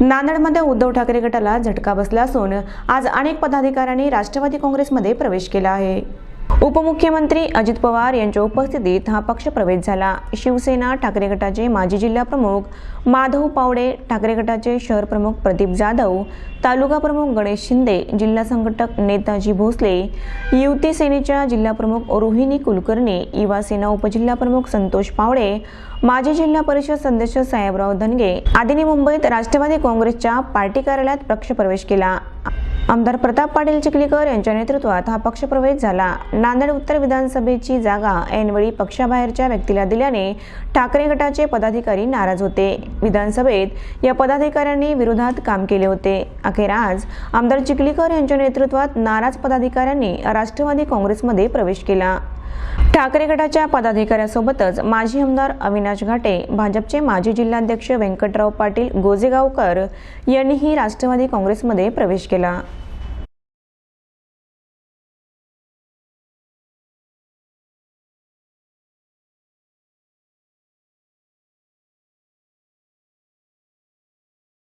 नांदेडमध्ये उद्धव ठाकरे गटाला झटका बसला असून आज अनेक पदाधिकाऱ्यांनी राष्ट्रवादी काँग्रेसमध्ये प्रवेश केला आहे. उपमुख्यमंत्री अजित पवार यांच्या उपस्थितीत हा पक्ष प्रवेश झाला. शिवसेना ठाकरे गटाचे माजी जिल्हा प्रमुख माधव पावडे ठाकरे गटाचे शहर प्रमुख प्रदीप जाधव तालुका प्रमुख गणेश शिंदे जिल्हा संघटक नेताजी भोसले युती सेनेच्या जिल्हा प्रमुख रोहिणी कुलकर्णी युवासेना उपजिल्हाप्रमुख उपजिल्हा प्रमुख संतोष पावडे माजी जिल्हा परिषद सदस्य साहेबराव धनगे आदींनी मुंबईत राष्ट्रवादी काँग्रेसच्या पार्टी कार्यालयात पक्षप्रवेश केला. आमदार प्रताप पाटील चिखलीकर यांच्या नेतृत्वात हा पक्षप्रवेश झाला. नांदेड उत्तर विधानसभेची जागा ऐनवेळी पक्षाबाहेरच्या व्यक्तीला दिल्याने ठाकरे गटाचे पदाधिकारी नाराज होते. विधानसभेत या पदाधिकाऱ्यांनी विरोधात काम केले होते. अखेर आज आमदार चिखलीकर यांच्या नेतृत्वात नाराज पदाधिकाऱ्यांनी राष्ट्रवादी काँग्रेसमध्ये प्रवेश केला. ठाकरे गटाच्या पदाधिकाऱ्यासोबतच माजी आमदार अविनाश घाटे भाजपचे माजी जिल्हाध्यक्ष व्यंकटराव पाटील गोजेगावकर यांनीही राष्ट्रवादी काँग्रेसमध्ये प्रवेश केला.